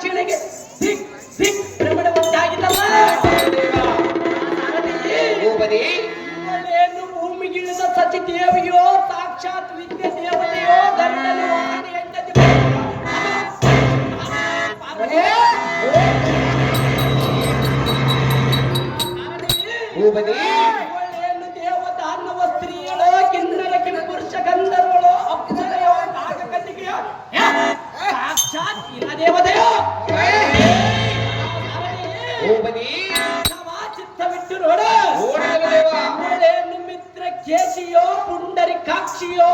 ದಕ್ಷಿಣೆಗೆ ದಿಕ್ ದಿಕ್ ಭ್ರಮಣವಂತಾಗಿದ್ದಲ್ಲ ಭೂಮಿಗಿಳಿದ ಸತಿ ದೇವಿಯೋ ಸಾಕ್ಷಾತ್ ವಿದ್ಯೆ ದೇವತೆಯೋ ಧರಣನೋ కేశియో పుండరి కాక్షియో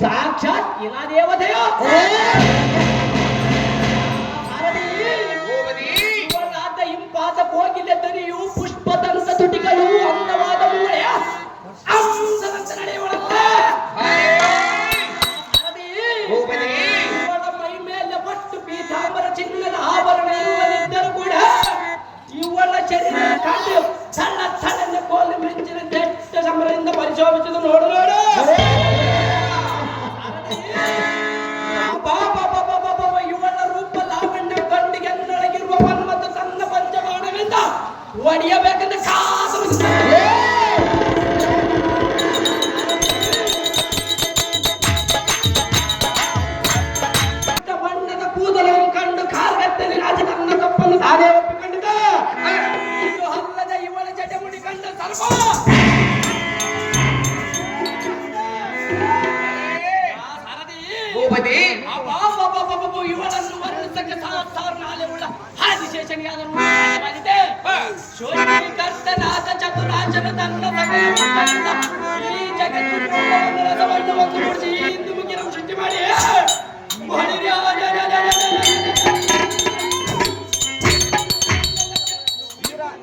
సాక్షాత్ ఇలా దేవతయో. భారతీ ಶೋಭಿಸಿದನು ನೋಡು ನೋಡು. ಇವನ ರೂಪ ಲಾವಣ್ಯ ಕಣ್ಣಿಗೆ ನಡಗಿರುವ ಮನ್ಮತ ಸಣ್ಣ ಪಂಚಮಾಣಗಳಿಂದ ಒಡೆಯಬೇಕೆಂದು ಕಾಸು ಬಣ್ಣದ ಕೂದಲನ್ನು ಕಂಡು ಕಾಲ್ಗತ್ತಲ್ಲಿ ರಾಜಕನ್ನ ತಪ್ಪನ್ನು ತಾನೇ ಒಪ್ಪಿ ಒಂದು ರಾಜನ ತನ್ನ ಈ ಜಗತ್ತಿನ ಸೃಷ್ಟಿ ಮಾಡಿ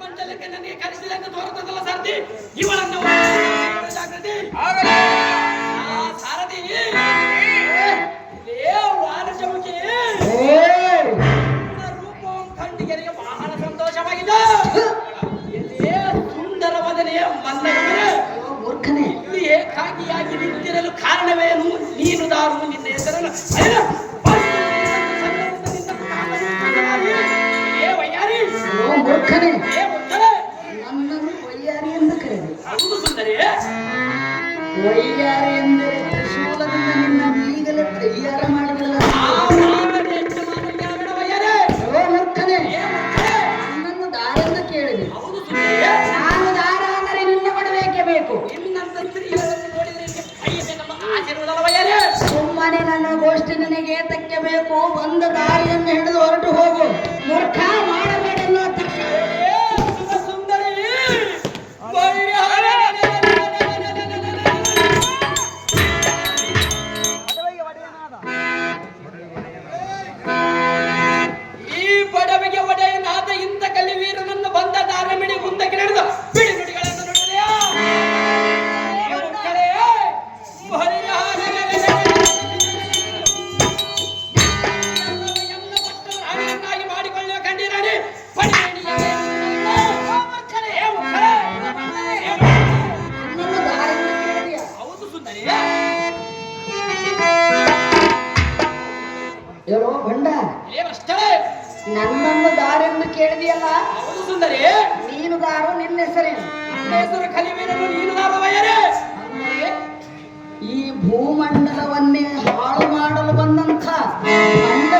ಮಂಡಲಕ್ಕೆ ನನಗೆ ಕರೆಸಿದಂಗೆ ತೋರ್ತದಲ್ಲ ಸರ್ತಿ ಇವಳನ್ನು ಕಾಗಿಯಾಗಿ ನಿಂತಿರಲು ಕಾರಣವೇನು? ನೀನು ದಾರು ನಿನ್ನ ಹೆಸರನ್ನು ಮೂರ್ಖನೇ. ವೈಯಾರಿ ಎಂದು ಕರೆದು. ಹೌದು ಸುಂದರಿ ವೈಯಾರಿ ಎಂದರೆ ನಿನಗೆ ತಕ್ಕಬೇಕು ಬಂದ ದಾರಿಯನ್ನು ಹಿಡಿದು ಹೊರಟು ಹೋಗು. ಮೂರ್ಖ! ಹೇಳೋ ಬಂಡ? ನನ್ನನ್ನು ದಾರಿಯನ್ನು ಕೇಳಿದೆಯಲ್ಲ? ಸುಂದರಿ ನೀನು ದಾರು ನಿನ್ನ ಹೆಸರೇ. ನಿನ್ನ ಹೆಸರು ಈ ಭೂಮಂಡಲವನ್ನೇ ಹಾಳು ಮಾಡಲು ಬಂದಂಥ ಅಂಡ